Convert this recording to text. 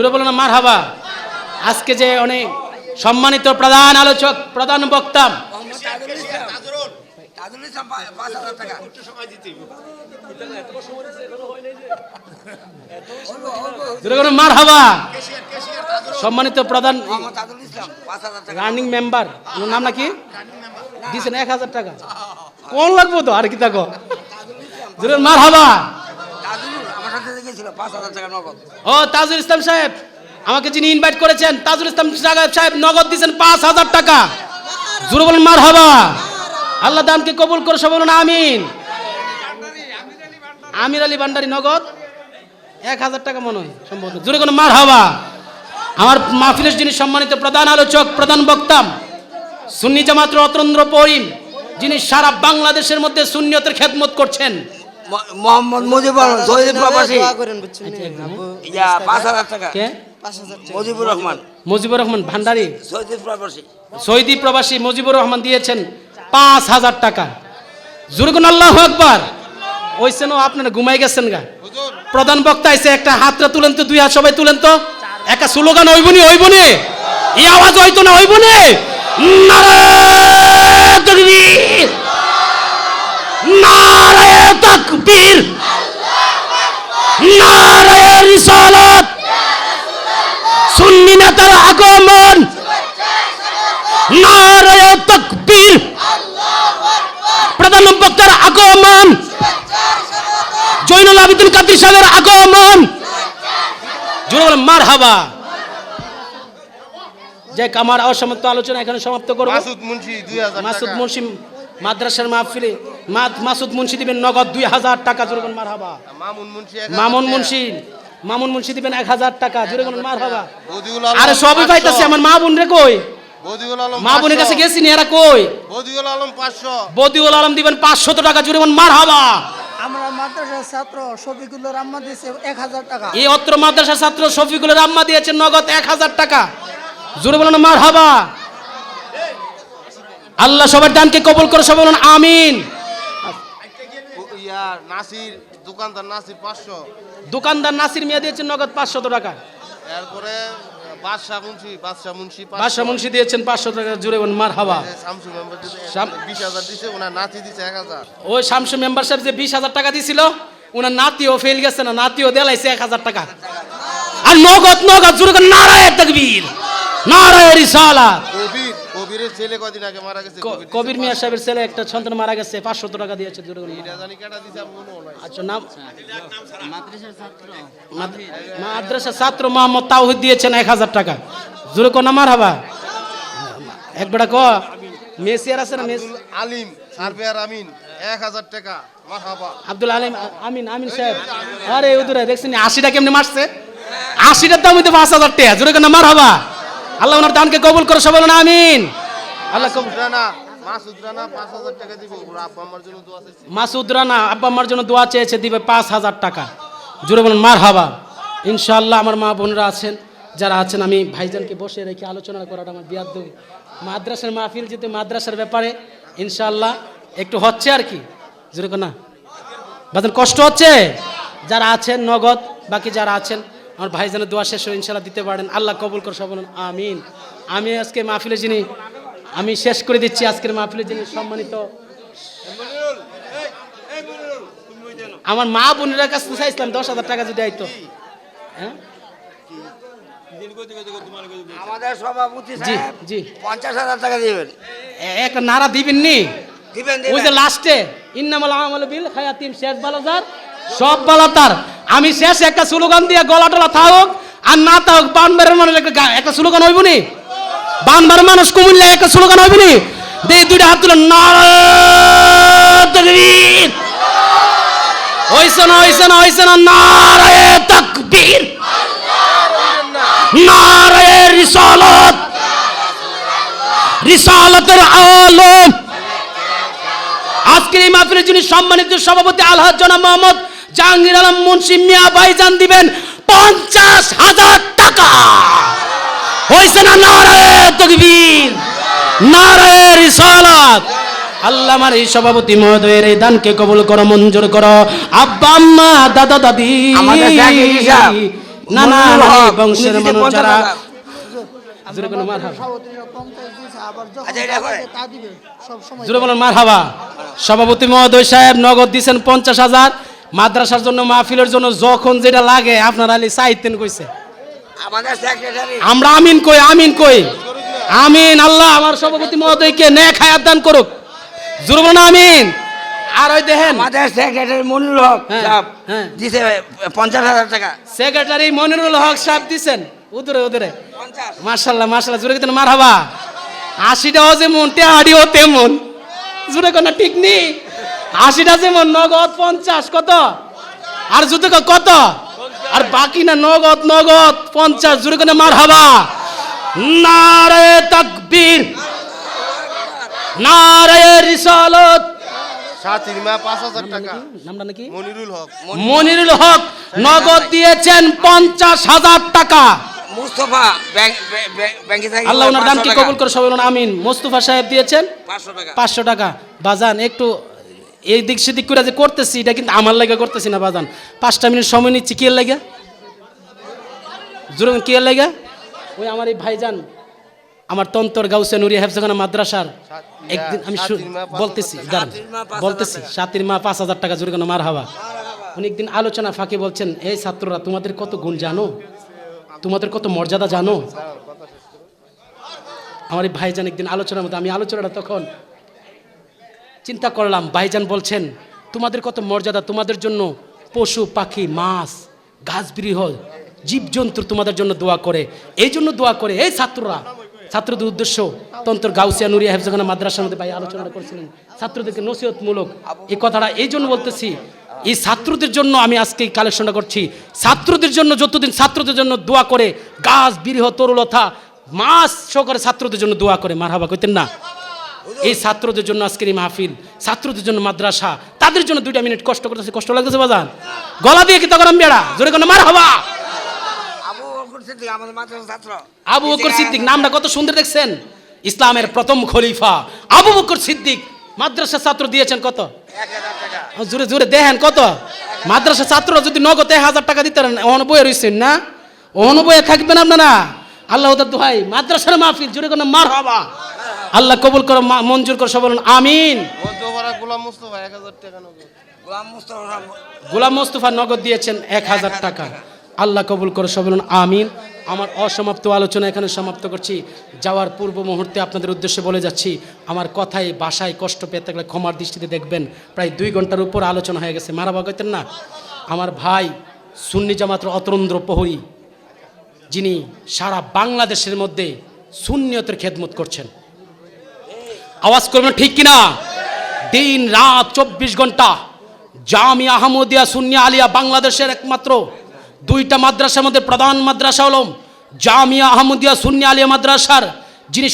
জুড়ে বলো না মার হাবা আজকে যে অনেক সম্মানিত প্রধান আলোচক, প্রধান বক্তা। মার হাবা সম্মানিত প্রধান রানিং মেম্বার। নাম নাকি? দিয়েছেন এক হাজার টাকা। কোন লাগবো তো? আর কি জুড়ে মার হাবা তাজুল ইসলাম সাহেব, আমাকে যিনি ইনভাইট করেছেন, তাজুল ইসলাম সাহেব- নগদ দিয়েছেন পাঁচ হাজার টাকা। মার হাবা। আল্লাহ দানকে কবুল করে সব আমিন। আমির আলী ভান্ডারি নগদ, এক হাজার টাকা মনে হয়, সম্ভবত। জুড়ে কোনো মার হাবা। আমার মাহফিলের যিনি সম্মানিত প্রধান আলোচক, প্রধান বক্তাম সুন্নি জামাত রতন্দ্র পরিম, যিনি সারা বাংলাদেশের মধ্যে সুন্নিয়তের খেদমত করছেন মোহাম্মদ মুজিবুর রহমান সৈয়দ প্রবাসী। দোয়া করেন বুঝছেন নি? আবু ইয়া পাঁচ হাজার টাকা। কে? পাঁচ হাজার টাকা। মুজিবুর রহমান। মুজিবুর রহমান ভান্ডারি? সৈয়দ প্রবাসী। সৌদি প্রবাসী মুজিবুর রহমান দিয়েছেন পাঁচ হাজার টাকা। জুরগুন আল্লাহ আকবার। ওই সেন আপনারা ঘুমাই গেছেন গা। প্রধান বক্তা এসে একটা হাতটা তুলেন তো দুই হাত সবাই তুলেন তো। একটা স্লোগান হইবনি হইবনি এই আওয়াজ হইতো না হইবনি নারায়ে তাকবীর রিসালাত। সুন্নি নেতার আগমন। নারায় তকবীর। প্রধান বক্তার আগমন। জৈনুল আবিদিন কাদির সাহেবের আগমন। জোরে বলেন আমার অসমাপ্ত আলোচনা এখানে সমাপ্ত করব। মাসুদ মুন্সি দুই হাজার মাসুদ মুন্সি মাদ্রাসার মাহফিলে মা- মাসুদ মুন্সি দিবেন নগদ দুই হাজার টাকা জোরে বলেন মার হাবা মামুন মুন্সি মামুন মুন্সি দিবেন এক হাজার টাকা জোরে বলেন মার হাবা আলম আরে সবই। পাইতাছে আমার মা বোন রে কই মা বোনের কাছে গেছি এরা কই? বদিউল আলম পাঁচশো। বদিউল আলম দিবেন পাঁচশত টাকা জুড়ে মার হাবা আমরা মাদ্রাসার ছাত্র শফিকুল্লাহ রাম্মা দিয়েছে এক হাজার টাকা। এই অত্র মাদ্রাসার ছাত্র শফিকুলের আম্মা দিয়েছে নগদ এক হাজার টাকা। জুড়ে বলেন মার হাবা আল্লাহ সবার দানকে কবল করে সবাই বলুন আমিন। নাসির দোকানদার নাসির পাঁচশো। দোকানদার নাসির মিয়া দিয়েছেন নগদ পাঁচশত টাকা। এরপরে বাদশাহ মুন্সি দিয়েছেন পাঁচশো টাকা জুড়ে মার শামসু মেম্বার মেম্বারশিপ যে বিশ হাজার টাকা দিছিল ওনার নাতিও ফেল গেছে না নাতিও দেলাইছে এক হাজার টাকা। আর নগদ নগদ জুড়ে করে নারায় তকবীর নারায় রিসালা কবির কবিরের ছেলে কদিন আগে মারা গেছে? কবির মিয়া সাহেবের ছেলে একটা সন্তান মারা গেছে পাঁচশো টাকা দিয়েছে জোরে বলুন। এটা জানি কেটা দিছে মনে হয় আচ্ছা নাম মাদ- মাদ্রাসা ছাত্র মোহাম্মদ তাওহিদ দিয়েছেন এক হাজার টাকা। জোরে কোন আমার হবা। একবার ক। মেসি আর আছে না মেসি? আলিম আমিন এক হাজার টাকা মারহাবা আব্দুল আলিম আমিন আমিন সাহেব। আরে উদরে দেখছেন আশিটা কেমনি মারছে? আশিটার দাম হইতে পাঁচ হাজার টাকা। জোরে কোন আমার আল্লাহ ওনার দানকে কবুল করে সবাই আমিন। আল্লাহ রানা মাসুদ রানা আব্বা আমার জন্য দোয়া চেয়েছে। দিবে পাঁচ হাজার টাকা। জুড়ে বলুন মার হাবা ইনশাআল্লাহ আমার মা বোনরা আছেন যারা আছেন আমি ভাইজানকে বসে রেখে আলোচনা করাটা আমার বিয়াদ মাদ্রাসার মাহফিল যেতে মাদ্রাসার ব্যাপারে ইনশাআল্লাহ একটু হচ্ছে আর কি। জুড়ে না। কষ্ট হচ্ছে? যারা আছেন নগদ বাকি যারা আছেন আমার ভাইজানের দোয়া শেষ হয়ে ইনশাআল্লাহ দিতে পারেন। আল্লাহ কবুল করে সব বলুন আমিন। আমি আজকে মাহফিলে যিনি আমি শেষ করে দিচ্ছি আজকের মাহফিলে যিনি সম্মানিত। আমার মা বোনেরা কাছে চাইছিলাম দশ হাজার টাকা যদি আইতো। হ্যাঁ? আমাদের সভাপতি জি জি। পঞ্চাশ হাজার টাকা দিবেন। একটা নারা দিবেন নি? দিবেন ওই যে লাস্টে ইন্নামাল আমাল বিল খায়াতিম শেষ বালাজার সব বালাতার আমি শেষ একটা স্লোগান দিয়ে গলা টলা থাকুক আর না থাকুক মানুষ একটা গা- একটা স্লোগান হইব নি? বানবার মানুষ কুমিল্লা একটা স্লোগান দে দুইটা হাত তুলে রিসালাত। আজকের এই মাহফিলের যিনি সম্মানিত সভাপতি আলহাজ জনাব মোহাম্মদ জাহাঙ্গীর আলম মুন্সি মিয়া ভাইজান দিবেন পঞ্চাশ হাজার টাকা। হয়েছে না নারায় তকবীর? নারায় রিসালাত। আল্লাহ আমার এই সভাপতি মহোদয়ের এই দানকে কবুল করো মঞ্জুর করো। আব্বা আম্মা দাদা দাদি না না বংশের মানুষ যারা আচ্ছা, সভাপতি মহোদয় সাহেব নগদ দিছেন পঞ্চাশ হাজার। মাদ্রাসার জন্য মাহফিলের জন্য যখন যেটা লাগে আপনার আলী চাইতেন কইছে। আমরা আমিন কই আমিন কই? আমিন আল্লাহ আমার সভাপতি মহোদয়কে ন্যাক হায়াত দান করুক। জোরে আমিন। আর ওই দেখেন আমাদের সেক্রেটারি মনিরুল হক হ্যাঁ, সাহেব হ্যাঁ। দিছে পঞ্চাশ হাজার টাকা। সেক্রেটারি মনিরুল হক সাহেব দিছেন। উদরে উদরে। পঞ্চাশ। মার্শাল্লাহ মার্শাল্লাহ জোরে কিন্তু মার হাবা আশিটাও যেমন টেহাডিও তেমন। জোরে কোনো ঠিক নেই। আশিটা যেমন নগদ পঞ্চাশ কত? আর জুতো কত? আর বাকি না নগদ নগদ পঞ্চাশ জোরে কোনো মার হাবা নারে তাকবীর নারে রিসালত। মনিরুল হক নগদ দিয়েছেন পঞ্চাশ হাজার টাকা। মুস্তফা ব্যাংক ব্যাংক- ব্যাংকে থেকে আল্লাহ ওনার দান কি কবুল করে সবাই বলুন আমিন। মোস্তফা সাহেব দিয়েছেন পাঁচশো টাকা। পাঁচশো টাকা। বাজান একটু এই দিক সেদিক করে যে করতেছি এটা কিন্তু আমার লাগে করতেছি না বাজান। পাঁচটা মিনিট সময় নিচ্ছি কে লাগে? জোরে কে লাগে? ওই আমার এই ভাইজান আমার তন্তর গাউসে নুরিয়া হেফসাখানা মাদ্রাসার। একদিন আমি বলতেছি দাঁড়ান। বলতেছি সাতির মা পাঁচ হাজার টাকা জোরে কেন মার হাওয়া উনি একদিন আলোচনা ফাঁকে বলছেন এই ছাত্ররা তোমাদের কত গুণ জানো? তোমাদের কত মর্যাদা জানো? আমার এই ভাইজান একদিন আলোচনার মধ্যে আমি আলোচনাটা তখন চিন্তা করলাম, ভাইজান বলছেন, তোমাদের কত মর্যাদা, তোমাদের জন্য পশু, পাখি, মাছ, গাছ, বৃহ, জীবজন্তু তোমাদের জন্য দোয়া করে। এই জন্য দোয়া করে, এই ছাত্ররা। ছাত্রদের উদ্দেশ্য, তন্ত্র গাউসিয়া নুরিয়া হেফজাখানা মাদ্রাসার মধ্যে ভাই আলোচনাটা করছিলেন। ছাত্রদেরকে নসিহতমূলক এই কথাটা এই জন্য বলতেছি, এই ছাত্রদের জন্য আমি আজকে এই কালেকশনটা করছি। ছাত্রদের জন্য যতদিন ছাত্রদের জন্য দোয়া করে, গাছ, বৃহ, তরুলতা, মাছ সহকারে ছাত্রদের জন্য দোয়া করে, মারহাবা, কইতেন না? এই ছাত্রদের জন্য আজকের এই মাহফিল ছাত্রদের জন্য মাদ্রাসা তাদের জন্য দুইটা মিনিট কষ্ট করতেছে কষ্ট লাগতেছে বাজান? গলা দিয়ে কি তখন বেড়া জোরে কোনো মার হবা। আবু বকর সিদ্দিক নামটা কত সুন্দর দেখছেন? ইসলামের প্রথম খলিফা। আবু বকর সিদ্দিক মাদ্রাসা ছাত্র দিয়েছেন কত? জোরে জোরে দেখেন কত? মাদ্রাসা ছাত্র যদি নগদ এক হাজার টাকা দিতেন অনবয়ে রয়েছেন না? অনবয়ে থাকবেন আপনারা? আল্লাহ দোহাই মাদ্রাসার মাহফিল জোরে কোনো মার হবা। আল্লাহ কবুল করো মা- মঞ্জুর করো সব বলুন আমিন। গোলাম মুস্তফা নগদ। গোলাম মুস্তফা সাহেব গোলাম মোস্তফা নগদ দিয়েছেন এক হাজার টাকা। আল্লাহ কবুল করে সব বলুন আমিন। আমার অসমাপ্ত আলোচনা এখানে সমাপ্ত করছি। যাওয়ার পূর্ব মুহূর্তে আপনাদের উদ্দেশ্যে বলে যাচ্ছি আমার কথায় বাসায় কষ্ট পেয়ে থাকলে ক্ষমার দৃষ্টিতে দেখবেন। প্রায় দুই ঘণ্টার উপর আলোচনা হয়ে গেছে মারা বাগাইতেন না? আমার ভাই সুন্নি জামাত্র অতরন্দ্র প্রহরী যিনি সারা বাংলাদেশের মধ্যে সুন্নিয়তের খেদমত করছেন। আওয়াজ করবেন ঠিক কিনা? দিন, রাত, চব্বিশ ঘণ্টা। জামি আহমদিয়া সুনিয়া আলিয়া বাংলাদেশের একমাত্র দুইটা মাদ্রাসার মধ্যে প্রধান মাদ্রাসা হলম জামিয়া আহমদিয়া সুনিয়া আলিয়া মাদ্রাসার, যিনি